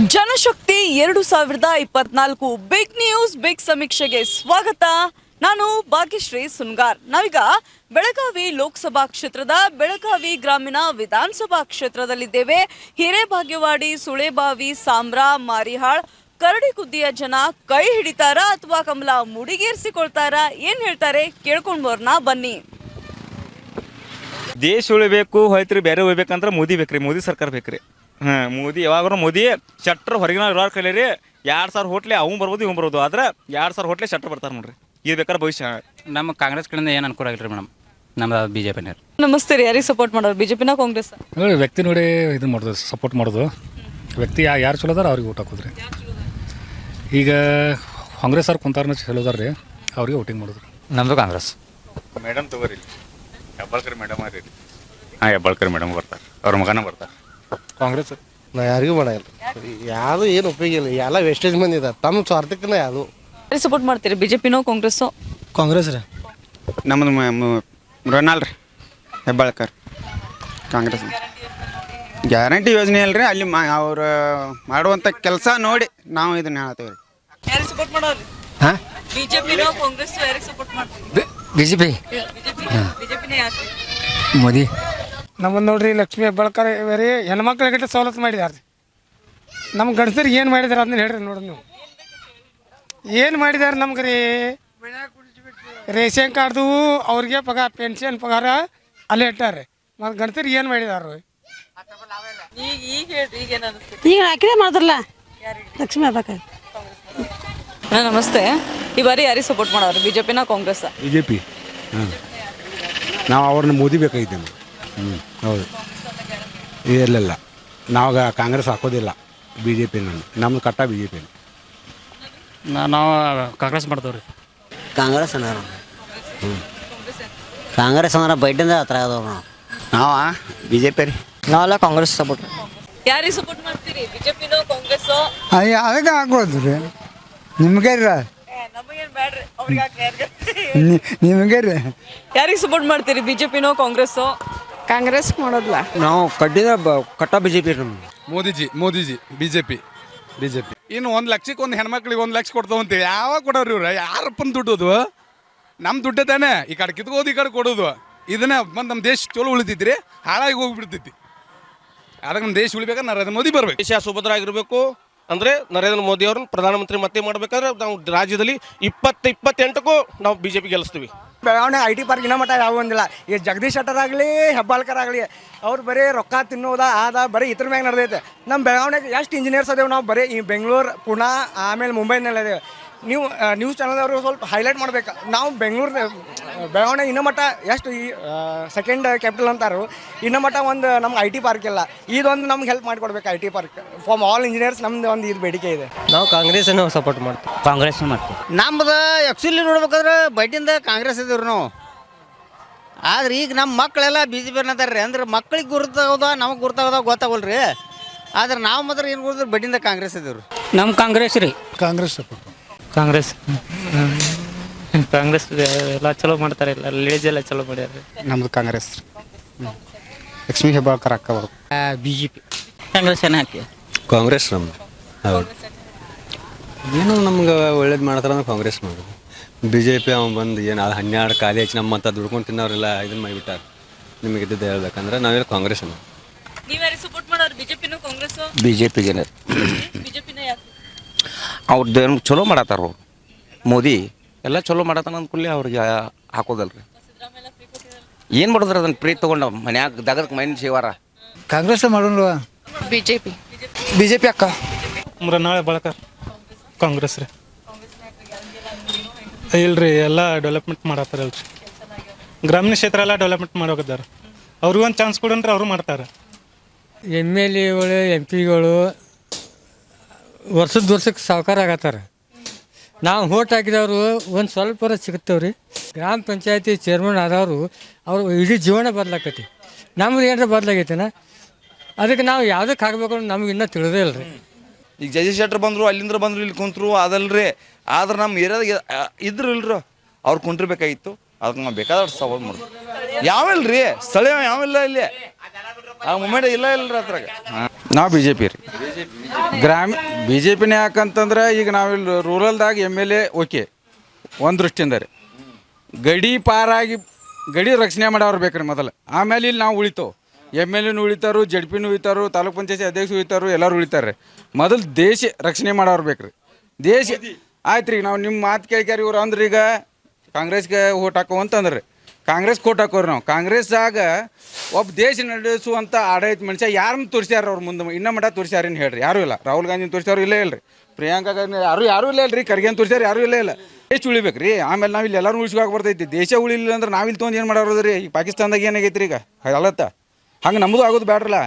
ಜನಶಕ್ತಿ ಎರಡು ಸಾವಿರದ ಇಪ್ಪತ್ನಾಲ್ಕು ಬಿಗ್ ನ್ಯೂಸ್, ಬಿಗ್ ಸಮೀಕ್ಷೆಗೆ ಸ್ವಾಗತ. ನಾನು ಭಾಗ್ಯಶ್ರೀ ಸುನ್ಗಾರ್. ನಾವೀಗ ಬೆಳಗಾವಿ ಲೋಕಸಭಾ ಕ್ಷೇತ್ರದ ಬೆಳಗಾವಿ ಗ್ರಾಮೀಣ ವಿಧಾನಸಭಾ ಕ್ಷೇತ್ರದಲ್ಲಿದ್ದೇವೆ. ಹಿರೇಭಾಗ್ಯವಾಡಿ, ಸುಳೆಬಾವಿ ಸಾಮ್ರಾ ಮಾರಿಹಾಳ್ ಕರಡಿಗುದ್ದಿಯ ಜನ ಕೈ ಹಿಡಿತಾರ ಅಥವಾ ಕಮಲ ಮುಡಿಗೇರಿಸಿಕೊಳ್ತಾರ? ಏನ್ ಹೇಳ್ತಾರೆ? ಕೇಳ್ಕೊಂಡ್ ಬರ್ನ ಬನ್ನಿ. ದೇಶ ಉಳಿಬೇಕು ಹೋಯ್ತ್ರಿ ಬೇರೆ ಉಳಿಬೇಕಂದ್ರೆ ಮೋದಿ ಬೇಕ್ರಿ, ಮೋದಿ ಸರ್ಕಾರ ಬೇಕ್ರಿ. ಹಾಂ ಮೋದಿ ಯಾವಾಗ್ರೂ ಮೋದಿ ಶಟ್ರ್ ಹೊರಗಿನ ಇರೋರ್ ಕೈಲಿ ರೀ ಎರಡು ಸಾವಿರ ಹೋಟ್ಲೆ ಅವ್ನು ಬರ್ಬೋದು ಇವ್ನು ಬರ್ಬೋದು. ಆದ್ರೆ ಎರಡು ಸಾವಿರ ಹೋಟ್ಲೆ ಶಟ್ರ್ ಬರ್ತಾರೆ ನೋಡ್ರಿ. ಇದು ಬೇಕಾದ್ರೆ ಭವಿಷ್ಯ. ನಮ್ಮ ಕಾಂಗ್ರೆಸ್ ಕಡೆಯಿಂದ ಏನು ಅನುಕೂಲ ಆಗಿಲ್ರಿ ರೀ ಮೇಡಮ್? ನಮ್ದು ಬಿ ಜೆ ಪಿನವ್ರು ನಮಸ್ತೆ ರೀ ಯಾರಿಗೆ ಸಪೋರ್ಟ್ ಮಾಡೋರು? ಬಿಜೆಪಿನ ಕಾಂಗ್ರೆಸ್? ನೋಡಿ ವ್ಯಕ್ತಿ ನೋಡಿ ಇದು ಮಾಡೋದು ಸಪೋರ್ಟ್ ಮಾಡೋದು. ವ್ಯಕ್ತಿ ಯಾ ಯಾರು ಚಲೋ ಅದಾರ ಅವ್ರಿಗೆ ಊಟ ಹಾಕೋದ್ರಿ. ಈಗ ಕಾಂಗ್ರೆಸ್ ಅವ್ರು ಕುಂತಾರನ ಚಲೋ ಅದಾರ ರೀ ಅವ್ರಿಗೆ ವೋಟಿಂಗ್ ಮಾಡೋದ್ರಿ. ನಮ್ಮದು ಕಾಂಗ್ರೆಸ್. ಮೇಡಮ್ ತಗೋರಿ ಹೆಬ್ಬಾಳ್ಕರ್ ಮೇಡಮ್ ರೀ ಹಾಂ ಹೆಬ್ಬಾಳ್ಕರ್ ಮೇಡಮ್ ಬರ್ತಾರೆ. ಅವ್ರ ಮಗನ ಬರ್ತಾರೆ. ಕಾಂಗ್ರೆಸ್. ನಾ ಯಾರಿಗೂ ಮಾಡಲ್ಲ ಯಾವುದು ಏನು ಉಪಯೋಗ ಇಲ್ಲ. ಎಲ್ಲ ವೇಸ್ಟೇಜ್ ಮಂದಿ ಇದಾರೆ. ತಮ್ಮ ಸ್ವಾರ್ಥಕ್ಕನ ಯಾವುದು ಸಪೋರ್ಟ್ ಮಾಡ್ತೀರಿ? ಬಿಜೆಪಿನೋ ಕಾಂಗ್ರೆಸ್ಸೋ? ಕಾಂಗ್ರೆಸ್ ರೀ. ನಮ್ಮದು ಮೃಣಾಲ್ ರೀ ಹೆಬ್ಬಾಳ್ಕರ್ ಕಾಂಗ್ರೆಸ್. ಗ್ಯಾರಂಟಿ ಯೋಜನೆ ಅಲ್ರಿ. ಅಲ್ಲಿ ಅವರು ಅವ್ರು ಮಾಡುವಂಥ ಕೆಲಸ ನೋಡಿ ನಾವು ಇದನ್ನ ಹೇಳ್ತೇವೆ ರೀ. ಯಾರಿಗೆ ಸಪೋರ್ಟ್ ಮಾಡೋರು? ಹಾಂ? ಬಿಜೆಪಿನೋ ಕಾಂಗ್ರೆಸ್ ಯಾರಿಗೆ ಸಪೋರ್ಟ್ ಮಾಡ್ತೀರಿ? B J P BJP? ಬಿಜೆಪಿನೇ ಯಾಕೆ ಮೋದಿ. ನಮ್ಮದು ನೋಡ್ರಿ ಲಕ್ಷ್ಮೀ ಹೆಬ್ಬಾಳ್ಕರ್ ಹೆಣ್ಮಕ್ಳ ಹೆಣ್ಮಕ್ಳಿಗೆ ಸವಲತ್ತು ಮಾಡಿದಾರೆ ನಮ್ಮ ಗಂಡಸರಿಗೆ ಏನು ಮಾಡಿದಾರೆ ಅದನ್ನ ಹೇಳ್ರಿ ನೋಡ್ರಿ ನೀವು. ಏನು ಮಾಡಿದಾರೆ ನಮ್ಗೆ ರೀ ರೇಷನ್ ಕಾರ್ಡ್ದು ಅವ್ರಿಗೆ ಪಗಾರ ಪೆನ್ಷನ್ ಪಗಾರ ಅಲ್ಲೇ ಇಟ್ಟಾರೆ ಮತ್ತು ಗಂಡಸರಿಗೆ ಏನು ಮಾಡಿದಾರ? ಈಗ ಹಾಕಿದೆ ಮಾಡಿದ್ರಲ್ಲ? ಲಕ್ಷ್ಮೀ ಹಬ್ಬ ನಮಸ್ತೆ. ಈ ಬಾರಿ ಯಾರಿಗೆ ಸಪೋರ್ಟ್ ಮಾಡೋರು? ಬಿಜೆಪಿನ ಕಾಂಗ್ರೆಸ್ ಬಿ ಜೆ ಪಿ ನಾವು ಅವ್ರನ್ನ ಮೋದಿ ಬೇಕಾಗಿದ್ದೆ ನಮ್ಗೆ ಹ್ಞೂ ಹೌದು. ಇರಲಿಲ್ಲ ನಾವಾಗ ಕಾಂಗ್ರೆಸ್ ಹಾಕೋದಿಲ್ಲ ಬಿ ಜೆ ಪಿ ನಾನು ನಮ್ದು ಕಟ್ಟ ಬಿ ಜೆ ಪಿ ನಾವು ಕಾಂಗ್ರೆಸ್ ಮಾಡ್ತೇವೆ ರೀ ಕಾಂಗ್ರೆಸ್ ಅನ್ನಾರ ಹ್ಞೂ ಕಾಂಗ್ರೆಸ್ ಅಂದ್ರೆ ಬೈಟಿಂದ ಹತ್ರ ಆದವ್ರು ನಾವು. ನಾವು? ಬಿ ಜೆ ಪಿ ರೀ. ನಾವೆಲ್ಲ ಕಾಂಗ್ರೆಸ್ ಸಪೋರ್ಟ್. ಯಾರಿಗೆ ಸಪೋರ್ಟ್ ಮಾಡ್ತೀರಿ? ಬಿಜೆಪಿನೋ ಕಾಂಗ್ರೆಸ್ಸೋ? ಅದಕ್ಕೆ ಹಾಕೋದು ರೀ? ನಿಮಗೆ ರೀ? ನಮಗೇನು ಬೇಡ್ರಿ ಅವ್ರಿಗೆ ನಿಮಗೆ ರೀ? ಯಾರಿಗೆ ಸಪೋರ್ಟ್ ಮಾಡ್ತೀರಿ? ಬಿಜೆಪಿನೋ ಕಾಂಗ್ರೆಸ್ಸೋ? ಕಾಂಗ್ರೆಸ್ ಮಾಡೋದಿಲ್ಲ ನಾವು ಕಡ್ಡಿದ ಕಟ್ಟ ಬಿಜೆಪಿ ಜೆ ಪಿ ನಮ್ದು. Modiji Modiji BJP BJP. P B J P ಇನ್ನು ಒಂದು ಲಕ್ಷಕ್ಕೆ ಒಂದು ಹೆಣ್ಮಕ್ಳಿಗೆ ಒಂದು ಲಕ್ಷ ಕೊಡ್ತಾವಂತೀವಿ ಯಾವಾಗ ಕೊಡೋರು ಇವ್ರ? ಯಾರಪ್ಪನ ದುಡ್ಡು ನಮ್ಮ ದುಡ್ಡೇ ತಾನೆ. ಈ ಕಡೆ ಕಿತ್ಕೋದು ಈ ಕಡೆ ಕೊಡೋದು. ಇದನ್ನ ಬಂದು ನಮ್ಮ ದೇಶ ಚಲೋ ಉಳಿತೈತಿ ಹಾಳಾಗಿ ಹೋಗ್ಬಿಡ್ತೈತಿ. ಅದಕ್ಕೆ ನಮ್ಮ ದೇಶ ಉಳಿಬೇಕಾದ್ರೆ ನರೇಂದ್ರ ಮೋದಿ ಬರ್ಬೇಕು. ದೇಶ ಸುಭದ್ರ ಆಗಿರಬೇಕು. ಅಂದರೆ ನರೇಂದ್ರ ಮೋದಿ ಅವ್ರನ್ನ ಪ್ರಧಾನಮಂತ್ರಿ ಮತ್ತೆ ಮಾಡಬೇಕಾದ್ರೆ ನಾವು ರಾಜ್ಯದಲ್ಲಿ ಇಪ್ಪತ್ತು ಇಪ್ಪತ್ತೆಂಟಕ್ಕೂ ನಾವು ಬಿ ಜೆ ಪಿ ಗೆಲ್ಲಿಸ್ತೀವಿ ಬೆಳಗಾವಿ ಐ ಟಿ ಪಾರ್ಕ್ ಇನ್ನೂ ಮಟ್ಟ ಯಾವ ಒಂದಿಲ್ಲ ಈ ಜಗದೀಶ್ ಶೆಟ್ಟರ್ ಆಗಲಿ, ಹೆಬ್ಬಾಳ್ಕರ್ ಆಗಲಿ, ಅವ್ರು ಬರೀ ರೊಕ್ಕ ತಿನ್ನೋದ ಆದ ಬರೀ ಇದ್ರ ಮ್ಯಾಗ ನಡೆದೈತೆ. ನಮ್ಮ ಬೆಳವಣಿಗೆ ಎಷ್ಟು ಇಂಜಿನಿಯರ್ಸ್ ಅದೇವು ನಾವು? ಬರೀ ಈ ಬೆಂಗಳೂರು, ಪುಣೆ, ಆಮೇಲೆ ಮುಂಬೈನಲ್ಲಿ ಅದೇವೆ. ನೀವು ನ್ಯೂಸ್ ಚಾನಲ್ದವರು ಸ್ವಲ್ಪ ಹೈಲೈಟ್ ಮಾಡ್ಬೇಕು. ನಾವು ಬೆಂಗಳೂರು ಬೆಳವಣಿಗೆ ಇನ್ನೂ ಮಟ್ಟ ಎಷ್ಟು ಈ ಸೆಕೆಂಡ್ ಕ್ಯಾಪಿಟಲ್ ಅಂತಾರು ಇನ್ನೂ ಮಟ್ಟ ಒಂದು ನಮ್ಗೆ ಐ ಟಿ ಪಾರ್ಕ್ ಇಲ್ಲ. ಇದೊಂದು ನಮ್ಗೆ ಹೆಲ್ಪ್ ಮಾಡಿಕೊಡ್ಬೇಕು I T park farm all engineers ನಮ್ದು ಒಂದು ಇದು ಬೇಡಿಕೆ ಇದೆ. ನಾವು ಕಾಂಗ್ರೆಸ್ ಸಪೋರ್ಟ್ ಮಾಡ್ತೀವಿ. ಕಾಂಗ್ರೆಸ್ ಮಾಡ್ತೀವಿ. ನಮ್ದು ಆ್ಯಕ್ಚುಲಿ ನೋಡ್ಬೇಕಾದ್ರೆ ಬೈಟಿಂದ ಕಾಂಗ್ರೆಸ್ ಇದ್ದೀವಿ ನಾವು. ಆದ್ರೆ ಈಗ ನಮ್ಮ ಮಕ್ಕಳೆಲ್ಲ ಬಿ ಜೆ ಪಿ ರೀ ಅಂದ್ರೆ ಮಕ್ಳಿಗೆ ಗುರುತಾಗೋದ ನಮಗೆ ಗುರುತಾಗೋದ ಗೊತ್ತಾಗಲ್ರಿ. ರೀ ಆದ್ರೆ ನಾವು ಮಾತ್ರ ಏನು ಗುರುತಾರೆ ಬಡ್ಡಿಂದ ಕಾಂಗ್ರೆಸ್ ಇದ್ದೀವಿ ನಮ್ಮ ಕಾಂಗ್ರೆಸ್ ರೀ. ಕಾಂಗ್ರೆಸ್ ಸಪೋರ್ಟ್ ಕಾಂಗ್ರೆಸ್. ಕಾಂಗ್ರೆಸ್ ಎಲ್ಲ ಚಲೋ ಮಾಡ್ತಾರೆ ಇಲ್ಲ ಲೇಜ್ ಎಲ್ಲ ಚಲೋ ಮಾಡ್ಯಾರ ನಮ್ದು ಕಾಂಗ್ರೆಸ್. ಲಕ್ಷ್ಮೀ ಹೆಬ್ಬಾಳ್ಕರ್ ಅಕ್ಕ ಅವರು. ಬಿ ಜೆ ಪಿ ಕಾಂಗ್ರೆಸ್ ಏನ ಹಾಕಿ? ಕಾಂಗ್ರೆಸ್ ನಮ್ದು. ಹೌದು. ಏನು ನಮ್ಗೆ ಒಳ್ಳೇದು ಮಾಡ್ತಾರೆ ಅಂದ್ರೆ ಕಾಂಗ್ರೆಸ್ ಮಾಡೋದು. ಬಿ ಜೆ ಪಿ ಅವ್ನು ಬಂದು ಏನು ಅದು ಹನ್ನೆರಡು ನಮ್ಮ ನಮ್ಮಂತ ದುಡ್ಕೊಂಡು ತಿನ್ನೋರೆಲ್ಲ ಇದನ್ನ ಮಾಡಿಬಿಟ್ಟಾರೆ. ನಿಮಗೆ ಇದ್ದಿದ್ದು ಹೇಳ್ಬೇಕಂದ್ರೆ ನಾವೆಲ್ಲ ಕಾಂಗ್ರೆಸ್ ಅನ್ನೋದು ನೀವು ಯಾರಿಗೆ ಸಪೋರ್ಟ್ ಮಾಡೋರು? ಬಿಜೆಪಿನೋ ಕಾಂಗ್ರೆಸ್ಸೋ? ಬಿ ಜೆ ಪಿ ಅವ್ರದ್ದು ಚಲೋ ಮಾಡತ್ತಾರ ಅವ್ರು. ಮೋದಿ ಎಲ್ಲ ಚಲೋ ಮಾಡತ್ತಾನ ಅಂದ್ಕೂಡ್ಲೆ ಅವ್ರಿಗೆ ಹಾಕೋದಲ್ಲ ರೀ ಏನು ಮಾಡಿದ್ರೆ ಅದನ್ನ ಪ್ರೀತಿ ತೊಗೊಂಡು ಮನ್ಯಾಗ ದಗದಕ್ಕೆ ಮೈನ್ ಶಿವಾರ ಕಾಂಗ್ರೆಸ್ ಮಾಡೋಣ ಬಿಜೆಪಿ. ಬಿ ಜೆ ಪಿ ಅಕ್ಕ ನಾಳೆ ಬಳಕ ಕಾಂಗ್ರೆಸ್ ರೀ. ಇಲ್ರಿ ಎಲ್ಲ ಡೆವಲಪ್ಮೆಂಟ್ ಮಾಡತ್ತಾರಲ್ರಿ. ಗ್ರಾಮೀಣ ಕ್ಷೇತ್ರ ಎಲ್ಲ ಡೆವಲಪ್ಮೆಂಟ್ ಮಾಡೋಗಿದ್ದಾರೆ ಅವ್ರಿಗೊಂದು ಚಾನ್ಸ್ ಕೊಡಂದ್ರೆ ಅವರು ಮಾಡ್ತಾರೆ. ಎಂ ಎಲ್ ಎಗಳು ಎಂ ಪಿಗಳು ವರ್ಷದ ವರ್ಷಕ್ಕೆ ಸಾವುಕಾರ ಆಗತ್ತಾರ. ನಾವು ಹೋಟ್ ಹಾಕಿದವರು ಒಂದು ಸ್ವಲ್ಪ ಸಿಗುತ್ತವ್ರಿ. ಗ್ರಾಮ ಪಂಚಾಯತಿ ಚೇರ್ಮನ್ ಆದವರು, ಅವರು ಇಡೀ ಜೀವನ ಬದಲಾಕತಿ ನಮ್ದು ಏನಾರ ಬದಲಾಗೈತೆನ? ಅದಕ್ಕೆ ನಾವು ಯಾವುದಕ್ಕೆ ಹಾಕಬೇಕು ಅನ್ನೋದು ನಮ್ಗೆ ಇನ್ನೂ ತಿಳಿದೇ ಇಲ್ಲ ರೀ ಈಗ ಜಜೆ ಶೆಟ್ಟರ್ ಬಂದರು ಅಲ್ಲಿಂದ ಬಂದರು ಇಲ್ಲಿ ಕುಂತರು, ಅದಲ್ರಿ. ಆದ್ರೆ ನಮ್ಮ ಏರಿಯಾದಾಗ ಇದ್ರು ಇಲ್ರು, ಅವ್ರು ಕುಂಟಿರ್ಬೇಕಾಗಿತ್ತು ಅದಕ್ಕೆ ನಾವು ಬೇಕಾದಷ್ಟು ಸವಾಲು ಮಾಡಿದ್ವಿ ಯಾವಿಲ್ಲ ರೀ ಸ್ಥಳೀಯ ಯಾವಿಲ್ಲ ಇಲ್ಲಿ ಆ ಮೂಮೆಂಟ್ ಇಲ್ಲ ಇಲ್ಲರಿ ಅದ್ರಾಗ. ನಾವು ಬಿ ಜೆ ಪಿ ರೀ. ಗ್ರಾಮೀಣ ಬಿ ಜೆ ಪಿನೇ ಯಾಕಂತಂದ್ರೆ ಈಗ ನಾವಿಲ್ಲಿ ರೂರಲ್ದಾಗ ಎಂ ಎಲ್ ಎ, ಓಕೆ, ಒಂದು ದೃಷ್ಟಿಯಿಂದ ರೀ. ಗಡಿ ಪಾರಾಗಿ, ಗಡಿ ರಕ್ಷಣೆ ಮಾಡೋರು ಬೇಕ್ರಿ ಮೊದಲು. ಆಮೇಲೆ ಇಲ್ಲಿ ನಾವು ಉಳಿತೇವೆ. ಎಂ ಎಲ್ ಎನು ಉಳಿತಾರು, ಜಡ್ ಪಿನೂ ಉಳಿತಾರು, ತಾಲೂಕು ಪಂಚಾಯತಿ ಅಧ್ಯಕ್ಷರು ಉಳಿತಾರು, ಎಲ್ಲರೂ ಉಳಿತಾರೆ ಮೊದಲು ದೇಶ ರಕ್ಷಣೆ ಮಾಡೋರು ಬೇಕ್ರಿ. ದೇಶ ಆಯ್ತು ರೀ ನಾವು ನಿಮ್ಮ ಮಾತು ಕೇಳ್ಕ್ಯಾರ ಇವ್ರು ಅಂದ್ರೆ ಈಗ ಕಾಂಗ್ರೆಸ್ಗೆ ಓಟ್ ಹಾಕೋ ಅಂತಂದ್ರೆ ಕಾಂಗ್ರೆಸ್ ಕೋಟ್ ಹಾಕೋರು ನಾವು. ಕಾಂಗ್ರೆಸ್ದಾಗ ಒಬ್ಬ ದೇಶ ನಡೆಸುವಂಥ ಆಡಳಿತ ಮನುಷ್ಯ ಯಾರನ್ನು ತೋರಿಸ್ಯಾರ ಅವ್ರ ಮುಂದೆ ಇನ್ನೂ ಮಠ ತೋರಿಸ್ಯಾರೇನು ಹೇಳ್ರಿ? ಯಾರೂ ಇಲ್ಲ. ರಾಹುಲ್ ಗಾಂಧಿನ ತೋರಿಸ್ಯಾರು ಇಲ್ಲೇ ಇಲ್ಲ ರೀ ಪ್ರಿಯಾಂಕಾ ಗಾಂಧಿ ಯಾರು ಯಾರೂ ಇಲ್ಲ ಇಲ್ರಿ. ಖರ್ಗೆನ್ ತೋರಿಸ್ಯಾರ ಯಾರೂ ಇಲ್ಲ ಇಲ್ಲ. ದೇಶ ಉಳಿಬೇಕು ರೀ ಆಮೇಲೆ ನಾವು ಇಲ್ಲಿ ಎಲ್ಲರೂ ಉಳಿಸ್ಕೋಕೆ ಬರ್ತೈತಿ. ದೇಶ ಉಳಿಲಿಲ್ಲ ಅಂದ್ರೆ ನಾವು ಇಲ್ಲಿ ತೊಗೊಂಡು ಏನು ಮಾಡೋದು ರೀ ಈ ಪಾಕಿಸ್ತಾನದಾಗ ಏನಾಗೈತಿ ರೀ ಈಗ? ಅಲ್ಲತ್ತ ಹಂಗೆ ನಮ್ಮದು ಆಗೋದು ಬ್ಯಾಡ್ರಲ್ಲ.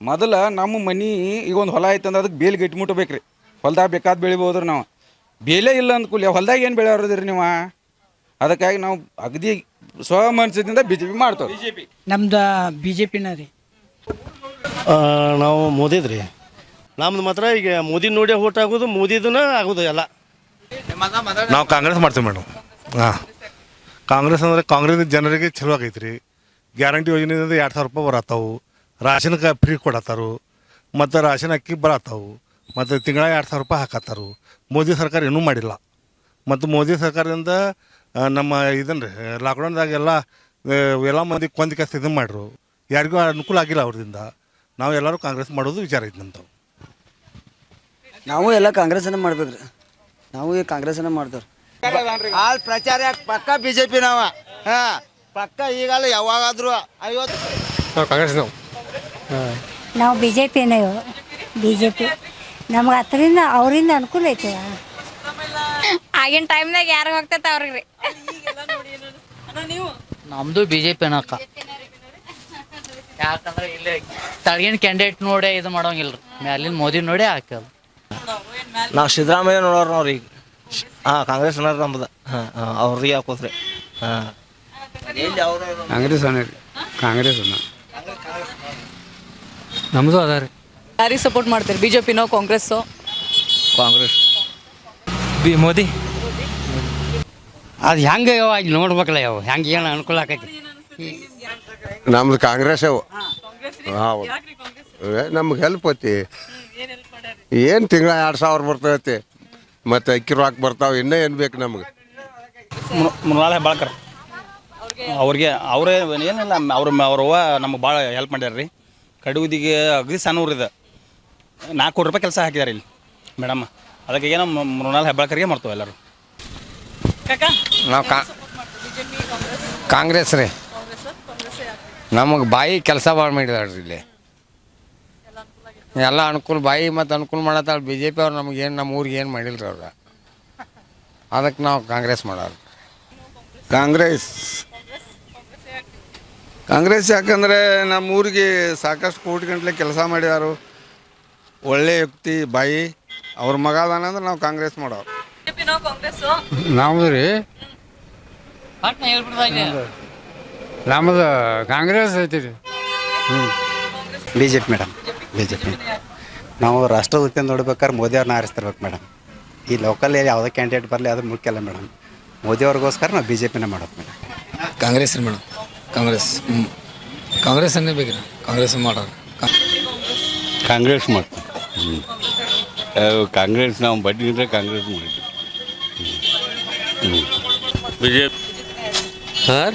ಮೊದಲು ನಮ್ಮ ಮನೆ ಈಗ ಒಂದು ಹೊಲ ಐತಂದ್ರೆ ಅದಕ್ಕೆ ಬೇಲಿ ಗಟ್ಟಿ ಮುಟ್ಟಬೇಕು ರೀ ಹೊಲ್ದಾಗ ಬೇಕಾದ ಬೆಳಿಬೋದು ರೀ ನಾವು. ಬೇಲೇ ಇಲ್ಲ ಅಂದ್ಕೂಲಿ. ಹೊಲ್ದಾಗ ಏನು ಬೆಳೆ ನೀವು? ಅದಕ್ಕಾಗಿ ನಾವು ಅಗದಿ ಸ್ವ ಮನಸ್ಸಿನಿಂದ ಬಿ ಜೆ ಪಿ ಮಾಡ್ತೇವೆ ನಮ್ದು ಬಿ ಜೆ ಪಿನ ರೀ ನಾವು ಮೋದಿದ್ರಿ. ನಮ್ದು ಮಾತ್ರ ಈಗ ಮೋದಿ ನೋಡಿ ಓಟ್ ಆಗೋದು ಮೋದಿದನ ಆಗೋದು ಎಲ್ಲ. ನಾವು ಕಾಂಗ್ರೆಸ್ ಮಾಡ್ತೀವಿ ಮೇಡಮ್. ಹಾಂ. ಕಾಂಗ್ರೆಸ್ ಅಂದರೆ ಕಾಂಗ್ರೆಸ್ ಜನರಿಗೆ ಚಲೋ ಆಗೈತೆ ರೀ ಗ್ಯಾರಂಟಿ ಯೋಜನೆಯಿಂದ ಎರಡು ಸಾವಿರ ರೂಪಾಯಿ ಬರತ್ತಾವು. ರಾಷನ್ಗೆ ಫ್ರೀ ಕೊಡತ್ತಾರು. ಮತ್ತು ರಾಷನ್ ಅಕ್ಕಿ ಬರತ್ತಾವು. ಮತ್ತು ತಿಂಗಳ ಎರಡು ಸಾವಿರ ರೂಪಾಯಿ ಹಾಕತ್ತಾರು. ಮೋದಿ ಸರ್ಕಾರ ಇನ್ನೂ ಮಾಡಿಲ್ಲ. ಮತ್ತು ಮೋದಿ ಸರ್ಕಾರದಿಂದ ನಮ್ಮ ಇದನ್ ರೀ ಲಾಕ್ಡೌನ್ದಾಗ ಎಲ್ಲ ಎಲ್ಲ ಮಂದಿ ಕೊಂದ ಕೆಲಸ ಇದನ್ನು ಮಾಡ್ರು. ಯಾರಿಗೂ ಅನುಕೂಲ ಆಗಿಲ್ಲ ಅವ್ರದಿಂದ. ನಾವು ಎಲ್ಲರೂ ಕಾಂಗ್ರೆಸ್ ಮಾಡೋದು ವಿಚಾರ ಐತೆ ನಮ್ದು. ನಾವು ಎಲ್ಲ ಕಾಂಗ್ರೆಸ್ಸನ್ನ ಮಾಡ್ಬೇಕ್ರಿ. ನಾವು ಈ ಕಾಂಗ್ರೆಸ್ಸನ್ನ ಮಾಡ್ದವ್ರು ಆಲ್ ಪ್ರಚಾರ ಪಕ್ಕ ಬಿ ಜೆ ಪಿ ನಾವ. ಹಾಂ ಪಕ್ಕ ಈಗಲ್ಲ ಯಾವಾಗಾದ್ರೂ ಐವತ್ತು ನಾವು ಕಾಂಗ್ರೆಸ್ ನಾವು. ನಾವು ಬಿ ಜೆ ಪಿನೇ ಬಿ ಜೆ ಪಿ ನಮ್ಗೆ ಹತ್ತರಿಂದ ಅವರಿಂದ ಅನುಕೂಲ ಐತೆ. ಆಗಿನ ಟೈಮ್ನಾಗ ಯಾರು ಹೋಗ್ತೈತೆ ಅವ್ರಿಗೆ ನೀವು ನಮ್ಮದು ಬಿ ಜೆ ಪಿ ಅಕ್ಕ. ಯಾಕಂದ್ರೆ ಇಲ್ಲಿ ತಳಗಿನ ಕ್ಯಾಂಡಿಡೇಟ್ ನೋಡಿ ಇದು ಮಾಡೋಂಗಿಲ್ಲ ಮ್ಯಾಲಿನ ಮೋದಿ ನೋಡಿ ಹಾಕೋದು ನಾವು ಸಿದ್ದರಾಮಯ್ಯ ನೋಡೋರು ನೋಡ್ರಿ ಈಗ. ಹಾಂ ಕಾಂಗ್ರೆಸ್ ಅನ್ನೋರು ನಮ್ದು. ಹಾಂ ಹಾಂ ಅವ್ರಿಗೆ ಹಾಕೋದ್ರಿ ಹಾಂ. ಕಾಂಗ್ರೆಸ್ ಅನ್ನೋರಿ ಕಾಂಗ್ರೆಸ್ ಅನ್ನ ನಮ್ಮದು ಅದ ರೀ. ಯಾರಿಗೆ ಸಪೋರ್ಟ್ ಮಾಡ್ತೀರಿ? ಬಿಜೆಪಿನೋ ಕಾಂಗ್ರೆಸ್ಸೋ? Congress B Modi. ಅದು ಹೆಂಗೆ ಅಲ್ಲಿ ನೋಡ್ಬೇಕಲ್ಲ ಯಾವ ಹೆಂಗೆ ಏನು ಅನುಕೂಲ ಆಕೈತಿ? ನಮ್ದು ಕಾಂಗ್ರೆಸ್ ಅವು. ನಮ್ಗೆ ಹೆಲ್ಪ್ ಐತಿ. ಏನು ತಿಂಗಳ ಎರಡು ಸಾವಿರ ಬರ್ತೈತಿ ಮತ್ತು ಅಕ್ಕಿ ರೊಕ್ಕ ಬರ್ತಾವೆ ಇನ್ನೂ ಏನು ಬೇಕು ನಮ್ಗೆ? ಮೃಣಾಲಯ ಬಾಳ್ಕರ್. ಅವ್ರಿಗೆ ಅವರೇ ಏನಿಲ್ಲ ಅವ್ರ ಅವ್ರವ್ವ ನಮ್ಗೆ ಭಾಳ ಹೆಲ್ಪ್ ಮಾಡ್ಯಾರ ರೀ ಕಡುವುದಿಗೆ ಅಗದಿ ಸಣ್ಣ ಊರಿದೆ ನಾಲ್ಕು ಕೋಟಿ ರೂಪಾಯಿ ಕೆಲಸ ಹಾಕಿದ್ದಾರೆ ಇಲ್ಲಿ ಮೇಡಮ್. ಅದಕ್ಕೆ ಏನೋ ಮೃಣಾಲ್ ಹೆಬ್ಬಾಳ್ಕರ್ಗೆ ಮಾಡ್ತೇವೆ ಎಲ್ಲರೂ. ನಾವು ಕಾ ಕಾಂಗ್ರೆಸ್ ರೀ. ನಮಗೆ ಬಾಯಿ ಕೆಲಸ ಭಾಳ ಮಾಡಿದಾಳ್ರಿ ಇಲ್ಲಿ. ಎಲ್ಲ ಅನುಕೂಲ ಬಾಯಿ ಮತ್ತು ಅನುಕೂಲ ಮಾಡತ್ತಾಳ ಬಿ ಜೆ ಪಿ ಅವ್ರು ನಮ್ಗೆ ಏನು ನಮ್ಮ ಊರಿಗೆ ಏನು ಮಾಡಿಲ್ಲ ರೀ ಅವ್ರು? ಅದಕ್ಕೆ ನಾವು ಕಾಂಗ್ರೆಸ್ ಮಾಡೋರು. ಕಾಂಗ್ರೆಸ್. ಕಾಂಗ್ರೆಸ್ ಯಾಕಂದರೆ ನಮ್ಮ ಊರಿಗೆ ಸಾಕಷ್ಟು ಕೋಟಿ ಗಂಟಲೆ ಕೆಲಸ ಮಾಡಿದಾರು ಒಳ್ಳೆ ವ್ಯಕ್ತಿ ಬಾಯಿ. ಅವ್ರ ಮಗ ಅದಾನಂದ್ರೆ ನಾವು ಕಾಂಗ್ರೆಸ್ ಮಾಡೋರು. ಬಿಜೆಪಿನೋ ಕಾಂಗ್ರೆಸ್ ನಮ್ಮದು ರೀ. ನಮ್ಮದು ಕಾಂಗ್ರೆಸ್ ಐತಿ ರೀ. B J P madam B J P ನಾವು ರಾಷ್ಟ್ರದೂತ ನೋಡ್ಬೇಕಾದ್ರೆ ಮೋದಿ ಅವ್ರನ್ನ ಆರಿಸ್ತಿರ್ಬೇಕು ಮೇಡಮ್. ಈ ಲೋಕಲ್ ಯಾವುದೇ ಕ್ಯಾಂಡಿಡೇಟ್ ಬರಲಿ ಅದು ಮುಖ್ಯ ಅಲ್ಲ ಮೇಡಮ್. ಮೋದಿ ಅವ್ರಿಗೋಸ್ಕರ ನಾವು ಬಿ ಜೆ ಪಿನೇ ಮಾಡೋದು ಮೇಡಮ್. ಕಾಂಗ್ರೆಸ್ ರೀ ಮೇಡಮ್. ಕಾಂಗ್ರೆಸ್ ಹ್ಞೂ ಕಾಂಗ್ರೆಸ್ ಅನ್ನೇ ಬೇಕು ಕಾಂಗ್ರೆಸ್ ಮಾಡೋರು. ಕಾಂಗ್ರೆಸ್ ಮಾಡ್ತೀವಿ ಕಾಂಗ್ರೆಸ್ ನಾವು ಬಡ್ಡಿದ್ರೆ ಕಾಂಗ್ರೆಸ್ ಮಾಡ್ತೀವಿ ಬಿ ಜೆ ಪಿ ಹಾಂ?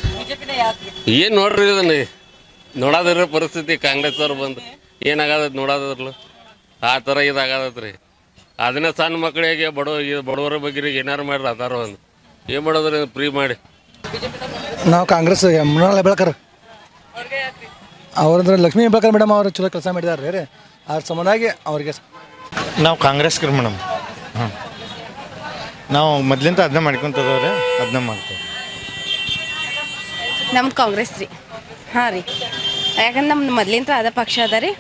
ಏನು ನೋಡ್ರಿ ಇದನ್ನ? ನೋಡಾದಿರ ಪರಿಸ್ಥಿತಿ ಕಾಂಗ್ರೆಸ್ ಅವ್ರು ಬಂದು ಏನಾಗದ ನೋಡೋದ್ರಲ್ಲ ಆ ಥರ ಇದಾಗದತ್ರಿ. ಅದನ್ನ ಸಣ್ಣ ಮಕ್ಕಳಿಗೆ ಬಡವ ಬಡವರ ಬಗ್ಗೆ ಏನಾರು ಮಾಡ್ರಿ ಅದಾರ ಒಂದು. ಏನು ಮಾಡೋದ್ರಿ ಫ್ರೀ ಮಾಡಿ? ನಾವು ಕಾಂಗ್ರೆಸ್ ಮೃಣಾಲ್ ಹೆಬ್ಬಾಳ್ಕರ್. ಅವ್ರಂದ್ರೆ ಲಕ್ಷ್ಮೀ ಬೇಕಾರೆ ಮೇಡಮ್ ಅವರು ಚಲೋ ಕೆಲಸ ಮಾಡಿದಾರೆ ರೀ. ಅದ್ರ ಸಂಬಂಧಾಗಿ ಅವ್ರಿಗೆ ನಾವು ಕಾಂಗ್ರೆಸ್ಗರು ಮೇಡಮ್. ಹಾಂ ನಾವು ಮೊದ್ಲಿಂದ ಅದನ್ನ ಮಾಡ್ಕೊಂತದವ್ರೆ ಅದನ್ನ ಮಾಡ್ತೇವೆ. ನಮ್ಮ ಕಾಂಗ್ರೆಸ್ ರೀ. ಹಾಂ ರೀ. ಯಾಕಂದ್ರೆ ನಮ್ದು ಮೊದ್ಲಿಂದ ಅದ ಪಕ್ಷ ಅದ ರೀ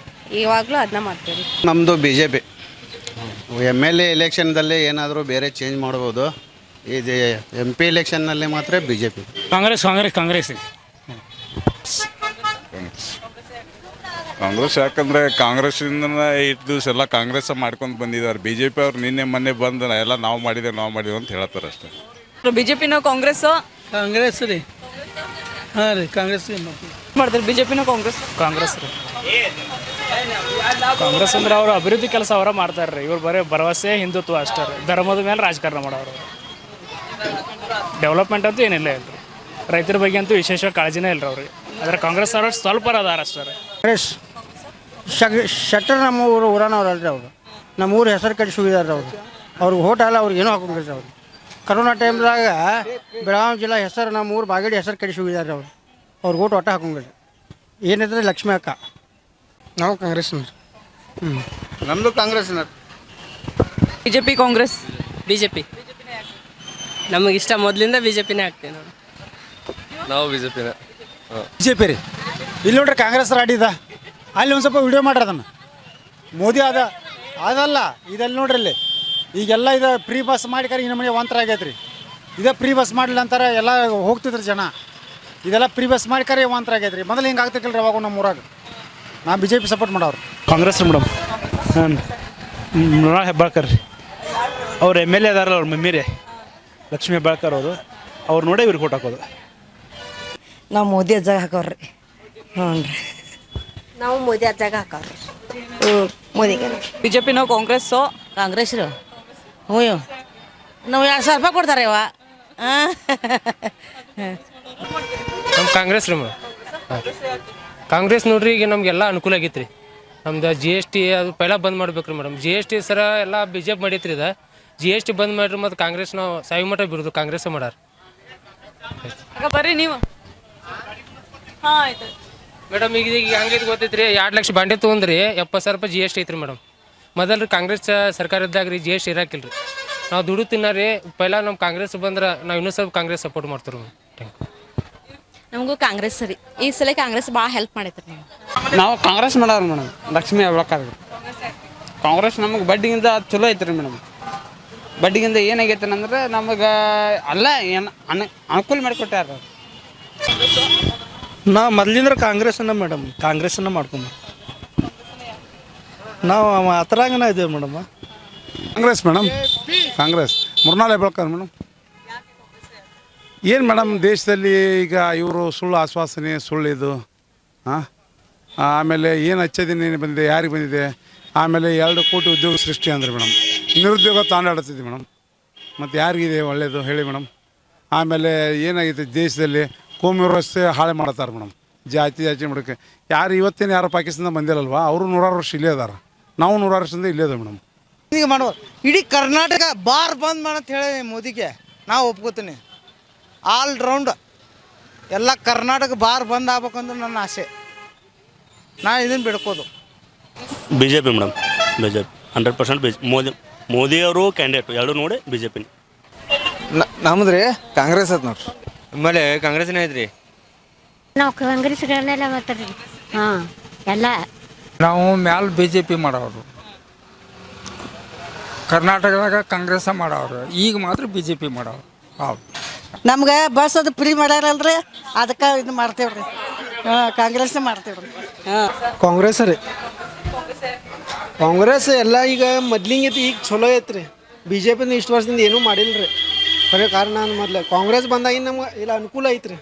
ಇವಾಗಲೂ ಅದನ್ನ ಮಾಡ್ತೇವೆ ರೀ. ನಮ್ಮದು B J P M L A ಎಲೆಕ್ಷನ್ದಲ್ಲಿ ಏನಾದರೂ ಬೇರೆ ಚೇಂಜ್ ಮಾಡ್ಬೋದು ಇದು ಎಂ ಪಿ ಎಲೆಕ್ಷನ್ನಲ್ಲಿ ಮಾತ್ರ B J P Congress Congress Congress Congress ಯಾಕಂದರೆ ಕಾಂಗ್ರೆಸ್ಸಿಂದ ಇಟ್ಟು ದಿವಸ ಎಲ್ಲ ಕಾಂಗ್ರೆಸ್ ಮಾಡ್ಕೊಂಡು ಬಂದಿದ್ದಾರೆ. ಬಿ ಜೆ ಪಿ ಅವ್ರು ನಿನ್ನೆ ಮೊನ್ನೆ ಬಂದು ಎಲ್ಲ ನಾವು ಮಾಡಿದೆ ನಾವು ಮಾಡಿದೆ ಅಂತ ಹೇಳ್ತಾರೆ ಅಷ್ಟೇ. ಬಿಜೆಪಿನೋ ಕಾಂಗ್ರೆಸ್ಸೋ? ಕಾಂಗ್ರೆಸ್ ಕಾಂಗ್ರೆಸ್ ರೀ. ಹಾಂ ರೀ ಕಾಂಗ್ರೆಸ್ ಮಾಡ್ತಾರೆ ಬಿಜೆಪಿನೋ ಕಾಂಗ್ರೆಸ್? ಕಾಂಗ್ರೆಸ್ ರೀ. ಕಾಂಗ್ರೆಸ್ ಅಂದ್ರೆ ಅವರು ಅಭಿವೃದ್ಧಿ ಕೆಲಸ ಅವರ ಮಾಡ್ತಾರೆ ರೀ. ಇವ್ರು ಬರೀ ಭರವಸೆ ಹಿಂದುತ್ವ ಅಷ್ಟೇ ರೀ. ಧರ್ಮದ ಮೇಲೆ ರಾಜಕಾರಣ ಮಾಡೋರು. ಡೆವಲಪ್ಮೆಂಟ್ ಅಂತೂ ಏನಿಲ್ಲ ಇಲ್ರಿ. ರೈತರ ಬಗ್ಗೆ ಅಂತೂ ವಿಶೇಷವಾಗಿ ಕಾಳಜಿನೇ ಇಲ್ಲ ಅವ್ರಿಗೆ. ಆದರೆ ಕಾಂಗ್ರೆಸ್ ಅವರು ಸ್ವಲ್ಪ ಅದಾರ ಅಷ್ಟೇ ರೀ. ಕಾಂಗ್ರೆಸ್ ಶಗ್ ಶೆಟ್ಟರ್ ನಮ್ಮ ಊರು ಊರನವ್ರಲ್ರಿ ಅವರು. ನಮ್ಮ ಊರು ಹೆಸರು ಕಟ್ಟಿ ಸುಗಿದಾರೆ ಅವರು. ಅವ್ರಿಗೆ ಓಟ್ ಅಲ್ಲ ಅವ್ರಿಗೆ ಏನೂ ರೀ ಅವ್ರು. ಕರೋನಾ ಟೈಮ್ದಾಗ ಬೆಳಗಾವಿ ಜಿಲ್ಲಾ ಹೆಸರು ನಮ್ಮ ಊರು ಬಾಗೇಡಿ ಹೆಸರು ಕಟ್ಟಿ ರೀ ಅವರು. ಅವ್ರಿಗೆ ಓಟ್ ಒಟ್ಟ ಹಾಕೊಂಡಿಲ್ಲ ಏನಿದ್ರೆ ಲಕ್ಷ್ಮೀ ಅಕ್ಕ. ನಾವು ಕಾಂಗ್ರೆಸ್ನವ್ರು. ಹ್ಞೂ ನಮ್ಮದು J P Congress B J P ನಮಗೆ ಇಷ್ಟ ಮೊದಲಿಂದ ಬಿ ಜೆ ಪಿನೇ ಹಾಕ್ತೀವಿ ನಾವು. ನಾವು ಬಿ ಜೆ ಪಿನ ಬಿ ಜೆ ಪಿ ರೀ. ಇಲ್ಲಿ ನೋಡ್ರಿ ಕಾಂಗ್ರೆಸ್ ರಾಡಿದ ಅಲ್ಲಿ ಒಂದು ಸ್ವಲ್ಪ ವಿಡಿಯೋ ಮಾಡ್ರಿ ಅದನ್ನು. ಮೋದಿ ಅದ ಅದಲ್ಲ ಇದೆಲ್ಲ ನೋಡ್ರಿ ಅಲ್ಲಿ ಈಗೆಲ್ಲ ಇದು ಫ್ರೀ ಬಸ್ ಮಾಡಿಕಾರೆ ಇನ್ನು ಮನೆ ಒಂಥರ ಆಗೈತೆ ರೀ ಇದೇ ಫ್ರೀ ಬಸ್ ಮಾಡಲಿಲ್ಲ ಅಂತಾರೆ ಎಲ್ಲ ಹೋಗ್ತಿದ್ರು ಜನ. ಇದೆಲ್ಲ ಫ್ರೀ ಬಸ್ ಮಾಡಿಕಾರೆ ಒಂಥರ ಆಗೈತೆ ರೀ ಮೊದಲು ಹಿಂಗೆ ಆಗ್ತಿರ್ಲಿಲ್ಲ ರೀ ಅವಾಗ ನಮ್ಮ ಊರಾಗ. ನಾ ಬಿ ಜೆ ಪಿ ಸಪೋರ್ಟ್ ಮಾಡೋರು. ಕಾಂಗ್ರೆಸ್ ಮೇಡಮ್. ಹಾಂ ಮೃಣಾಲ್ ಹೆಬ್ಬಾಳ್ಕರ್ ರೀ. ಅವ್ರು ಎಂ ಎಲ್ ಎ ಅದಾರಲ್ಲ ಅವ್ರ ಮಮ್ಮಿರೇ ಲಕ್ಷ್ಮೀ ಹೆಬ್ಬಾಳ್ಕರ್ ಅವರು. ಅವ್ರು ನೋಡೇ ಇವ್ರಿಗೆ ಫೋಟೋ ಹಾಕೋದು. ನಾವು ಮೋದಿ ಅಜ್ಜಾಗ ಹಾಕೋರ್ರಿ. ಹ್ಞೂ ರೀ ನಾವು ಮೋದಿ ಅಜ್ಜಾಗ ಹಾಕವ್ರಿ ಹ್ಞೂ ಮೋದಿಗೆ ಬಿಜೆಪಿನೋ ಕಾಂಗ್ರೆಸ್ಸೋ? ಕಾಂಗ್ರೆಸ್ ಕಾಂಗ್ರೆಸ್ ಹ್ಞೂ ನಾವು ಎರಡು ಸಾವಿರ ರೂಪಾಯಿ ಕೊಡ್ತಾರೆ ಇವ. ನಮ್ಮ ಕಾಂಗ್ರೆಸ್ ರೀ ಮೇಡಮ್. ಕಾಂಗ್ರೆಸ್ ನೋಡ್ರಿ ಈಗ ನಮಗೆಲ್ಲ ಅನುಕೂಲ ಆಗೈತೆ ರೀ ನಮ್ದು ಜಿ ಎಸ್ ಟಿ ಅದು ಪೈಲ ಬಂದ್ ಮಾಡ್ಬೇಕು ರೀ ಮೇಡಮ್. ಜಿ ಎಸ್ ಟಿ ಸರ ಎಲ್ಲ ಬಿ ಜೆ ಪಿ ಮಾಡೈತ್ರಿ ಇದು. ಜಿ ಎಸ್ ಟಿ ಬಂದ್ ಮಾಡ್ರಿ ಮತ್ತು ಕಾಂಗ್ರೆಸ್ ನಾವು ಸಾಯಿ ಮಠ ಬಿಡೋದು ಕಾಂಗ್ರೆಸ್ ಮಾಡಾರ. ಆಗ ಬರ್ರಿ ನೀವು. ಹಾಂ ಆಯ್ತು. ಮೇಡಮ್ ಈಗ ಈಗ ಹಂಗೈತೆ ಗೊತ್ತೈತ್ರಿ? ಎರಡು ಲಕ್ಷ ಬಾಂಡೆ ತೊಗೊಂಡ್ರಿ ಎಪ್ಪತ್ತು ಸಾವಿರ ರೂಪಾಯಿ ಜಿ ಎಸ್ ಟಿ ಐತ್ರಿ ಮೇಡಮ್. ಮೊದಲು ರೀ ಕಾಂಗ್ರೆಸ್ ಸರ್ಕಾರ ಇದ್ದಾಗ ರೀ ಜಿ ಎಸ್ ಟಿ ಇರಾಕಿಲ್ಲ ರೀ ನಾವು ದುಡ್ಡು ತಿನ್ನಾರಿ ಪೈಲ ನಮ್ಮ ಕಾಂಗ್ರೆಸ್ ಬಂದ್ರೆ ನಾವು ಇನ್ನೂ ಸ್ವಲ್ಪ ಕಾಂಗ್ರೆಸ್ ಸಪೋರ್ಟ್ ಮಾಡ್ತೀವಿ ರೀ ಥ್ಯಾಂಕ್ ಯು ನಮಗೂ ಕಾಂಗ್ರೆಸ್ ಸರಿ. ಈ ಸಲ ಕಾಂಗ್ರೆಸ್ ಭಾಳ ಹೆಲ್ಪ್ ಮಾಡೈತ್ರಿ ನೀವು ನಾವು ಕಾಂಗ್ರೆಸ್ ಮಾಡೋರು ಮೇಡಮ್ ಲಕ್ಷ್ಮೀ ಹೆಬ್ಳಕ್ಕಾರ ಕಾಂಗ್ರೆಸ್ ನಮಗೆ ಬಡ್ಡಿಗಿಂತ ಅದು ಚಲೋ ಐತ್ರಿ ಮೇಡಮ್. ಬಡ್ಡಿಗಿಂತ ಏನಾಗೈತೆ ಅಂದ್ರೆ ನಮಗೆ ಅಲ್ಲ ಏನು ಅನು ಅನುಕೂಲ ಮಾಡಿಕೊಟ್ಟಾರ ನಾ ಮೊದ್ಲಿಂದ್ರ ಕಾಂಗ್ರೆಸ್ನ ಮೇಡಮ್ ಕಾಂಗ್ರೆಸ್ನ ಮಾಡ್ಕೊಂಡು ನಾವು ಆ ಇದ್ದೇವೆ madam. Congress madam? Congress. Mrinal Hebbalkar madam. ಏನು ಮೇಡಮ್ ದೇಶದಲ್ಲಿ ಈಗ ಇವರು ಸುಳ್ಳು ಆಶ್ವಾಸನೆ, ಸುಳ್ಳಿದು ಹಾಂ ಆಮೇಲೆ ಏನು ಹಚ್ಚದಿನ ಏನು ಬಂದಿದೆ, ಯಾರಿಗೆ ಬಂದಿದೆ? ಆಮೇಲೆ ಎರಡು ಕೋಟಿ ಉದ್ಯೋಗ ಸೃಷ್ಟಿ ಅಂದ್ರೆ ಮೇಡಮ್. ನಿರುದ್ಯೋಗ ತಾಂಡಾಡ್ತಿದ್ವಿ ಮೇಡಮ್. ಮತ್ತು ಯಾರಿಗಿದೆ ಒಳ್ಳೆಯದು ಹೇಳಿ ಮೇಡಮ್. ಆಮೇಲೆ ಏನಾಗಿದೆ ದೇಶದಲ್ಲಿ? ಕೋಮಿ ವ್ಯವಸ್ಥೆ ಹಾಳೆ ಮಾಡತ್ತಾರೆ ಮೇಡಮ್. ಜಾತಿ ಜಾತಿ ಮಾಡಕ್ಕೆ ಯಾರು ಇವತ್ತೇನು ಯಾರು ಪಾಕಿಸ್ತಾನ ಬಂದಿರಲ್ವಾ ಅವರು ನೂರಾರು ವರ್ಷ ಇಲ್ಲೇ ಅದಾರ. ನಾವು ನೂರಾರು ವರ್ಷದಿಂದ ಇಲ್ಲೇ ಅದ ಮೇಡಮ್. ಈಗ ಮಾಡುವ ಇಡೀ ಕರ್ನಾಟಕ ಬಾರ್ ಬಂದ್ ಮಾಡಂತ ಹೇಳಿ ಮೋದಿಗೆ ನಾವು ಒಪ್ಕೋತೀನಿ. ಆಲ್ ರೌಂಡ್ ಎಲ್ಲ ಕರ್ನಾಟಕ ಬಾರ್ ಬಂದ್ ಆಗ್ಬೇಕಂದ್ರೆ ನನ್ನ ಆಸೆ. ನಾ ಇದನ್ನು ಬಿಡ್ಕೋದು. B J P madam B J P hundred percent B Modi ಮೋದಿಯವರು ಕ್ಯಾಂಡಿಡೇಟ್ ಎರಡು ನೋಡಿ ಬಿ ಜೆ ಪಿ ನಮ್ದು ರೀ ಕಾಂಗ್ರೆಸ್ ಅದ ನೋಡ್ರಿ. ಆಮೇಲೆ ಕಾಂಗ್ರೆಸ್ನೇ ಐತ್ರಿ ನಾವು ಕಾಂಗ್ರೆಸ್ ಮಾತಾಡ್ರಿ. ಹಾಂ ಎಲ್ಲ. ನಾವು ಮ್ಯಾಲ ಬಿ ಜೆ ಪಿ ಮಾಡೋರು ಕರ್ನಾಟಕದಾಗ ಕಾಂಗ್ರೆಸ್ ಮಾಡೋರು ಈಗ ಮಾತ್ರ ಬಿ ಜೆ ಪಿ ಮಾಡೋರು ಹೌದು. ನಮ್ಗೆ ಬಸ್ ಅದು ಫ್ರೀ ಮಾಡ್ಯಾರಲ್ರಿ? ಅದಕ್ಕೆ ಇದು ಮಾಡ್ತೇವ್ರಿ. ಹಾಂ ಕಾಂಗ್ರೆಸ್ ಮಾಡ್ತೇವ್ರಿ. ಹಾಂ. ಕಾಂಗ್ರೆಸ್ ರೀ. ಕಾಂಗ್ರೆಸ್ ಎಲ್ಲ ಈಗ ಮೊದ್ಲಿಂಗೈತಿ ಈಗ ಚಲೋ ಐತ್ರಿ. ಬಿ ಜೆ ಪಿನ ಇಷ್ಟು ವರ್ಷದಿಂದ ಏನೂ ಮಾಡಿಲ್ಲ ರೀ ಬರೀ ಕಾರಣ ಮೊದ್ಲು. ಕಾಂಗ್ರೆಸ್ ಬಂದಾಗಿನ ನಮ್ಗೆ ಇಲ್ಲ ಅನುಕೂಲ ಐತ್ರಿ.